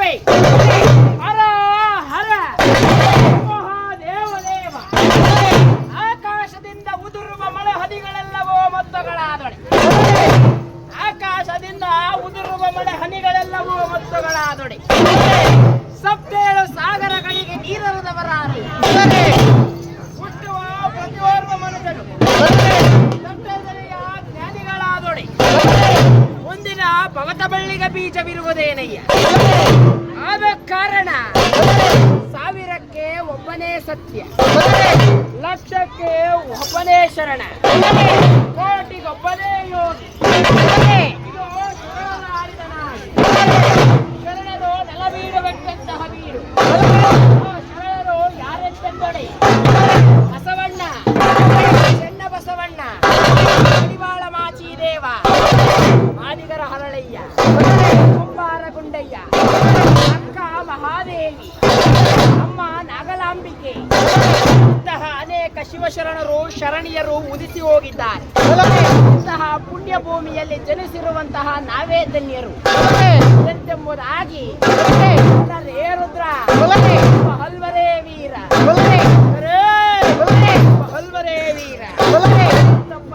ಶರಣವೇ ಹರ ಹರ. ಮಹಾದೇವದೇವ. ಆಕಾಶದಿಂದ ಉದುರುವ ಮಳೆ ಹನಿಗಳೆಲ್ಲವೋ ಮೊತ್ತಗಳಾದೊಡೆ ಆಕಾಶದಿಂದ ಉದುರುವ ಮಳೆ ಹನಿಗಳೆಲ್ಲವೋ ಮೊತ್ತಗಳಾದೊಡೆ ಸಪ್ತೇಳು ಸಾಗರಗಳಿಗೆ ನೀರರದವರಾರು ಮುಂದಿನ ಭಗತ ಬಳ್ಳಿಗ ಬೀಜವಿರುವುದೇನಯ್ಯ? ಆದ ಕಾರಣ ಸಾವಿರಕ್ಕೆ ಒಬ್ಬನೇ ಸತ್ಯ, ಲಕ್ಷಕ್ಕೆ ಒಬ್ಬನೇ ಶರಣ, ಕೋಟಿಗೊಬ್ಬನೇ ಯೋಗಿ. ಶರಣರ ನೆಲ ಬೀಳಬೇಕೆಂತಹ ಹರಳಯ್ಯ ಕುಂಬಾರ ಗುಂಡಯ್ಯ ಅಕ್ಕ ಮಹಾದೇವಿ. ಅಮ್ಮ ನಾಗಲಾಂಬಿಕೆ. ಇಂತಹ ಅನೇಕ ಶಿವಶರಣರು, ಶರಣಿಯರು ಉದಿಸಿ ಹೋಗಿದ್ದಾರೆ. ಇಂತಹ ಪುಣ್ಯ ಭೂಮಿಯಲ್ಲಿ ಜನಿಸಿರುವಂತಹ ನಾವೇ ಧನ್ಯರು. ಎಂತೆಂಬುದಾಗಿ ರೇ ರುದ್ರ. ಹಲ್ವರೇ ವೀರ. ಹಲ್ವರೇ ವೀರ. ತಮ್ಮ